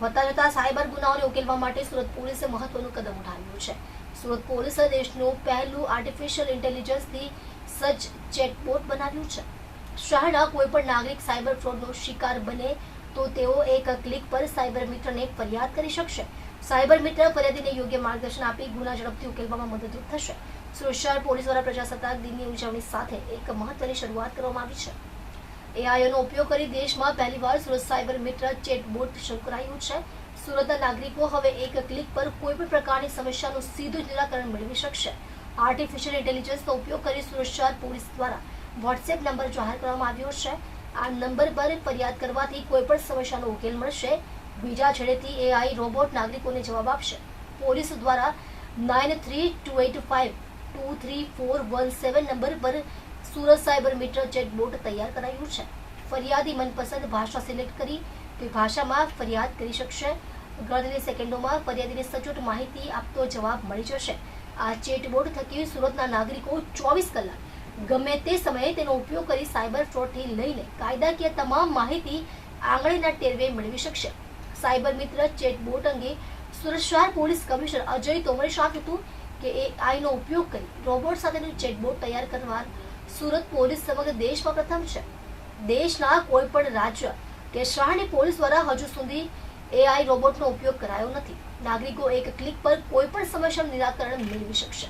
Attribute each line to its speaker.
Speaker 1: વધતા જતા સાયબર ગુનાઓને ઉકેલવા માટે સુરત પોલીસે મહત્વનું કદમ ઉઠાવ્યું છે. સુરત પોલીસે દેશનું પહેલું આર્ટિફિશિયલ ઇન્ટેલિજન્સથી સજ્જ ચેટબોટ બનાવ્યું છે. શહેરના કોઈ પણ નાગરિક સાયબર ફ્રોડનો શિકાર બને તો તેઓ એક ક્લિક પર સાયબર મિત્રને ફરિયાદ કરી શકશે. સાયબર મિત્ર ફરિયાદીને યોગ્ય માર્ગદર્શન આપી ગુના ઝડપથી ઉકેલવામાં મદદરૂપ થશે. સુરત શહેર પોલીસ દ્વારા પ્રજાસત્તાક દિનની ઉજવણી સાથે એક મહત્વની શરૂઆત કરવામાં આવી છે. એઆઈનો ઉપયોગ કરી દેશમાં પહેલીવાર સુરત સાયબર મિત્ર ચેટબોટ શરૂ કરાયું છે. સુરતના નાગરિકો હવે એક ક્લિક પર કોઈ પણ પ્રકારની સમસ્યાનું સીધું નિરાકરણ મેળવી શકશે. આર્ટિફિશિયલ ઇન્ટેલિજન્સનો ઉપયોગ કરી સુરત શહેર પોલીસ દ્વારા વોટ્સએપ નંબર જાહેર કરવામાં આવ્યો છે. આ નંબર પર ફરિયાદ કરવાથી કોઈ પણ સમસ્યાનો ઉકેલ મળશે. બીજા છેડેથી એઆઈ રોબોટ નાગરિકોને જવાબ આપશે. પોલીસ દ્વારા nine three two eight five two three four one seven number પર સુરત સાયબર મીટર ચેટબોર્ડ તૈયાર કરાયું છે. ફરિયાદી મનપસંદ ભાષા સિલેક્ટ કરી તે ભાષામાં ફરિયાદ કરી શકશે. ગણતરી સેકન્ડોમાં ફરિયાદીને સચોટ માહિતી આપતો જવાબ મળી જશે. આ ચેટબોર્ડ થકી સુરતના નાગરિકો ચોવીસ કલાક ગમે તે સમયે તેનો ઉપયોગ કરી સાયબર ફ્રોડથી લઈને કાયદાકીય તમામ માહિતી આંગળીના ટેરવે મેળવી શકશે. સાયબર મિત્ર ચેટબોર્ડ અંગે સુરત શહેર પોલીસ કમિશનર અજય તોમરે જણાવ્યું હતું કે એ આઈનો ઉપયોગ કરી રોબોટ સાથેનું ચેટબોર્ડ તૈયાર કરનાર સુરત પોલીસ સમગ્ર દેશમાં પ્રથમ છે. દેશના કોઈ પણ રાજ્ય કે શહેરની પોલીસ દ્વારા હજુ સુધી એઆઈ રોબોટનો ઉપયોગ કરાયો નથી. નાગરિકો એક ક્લિક પર કોઈ પણ સમસ્યાનું નિરાકરણ મેળવી શકશે.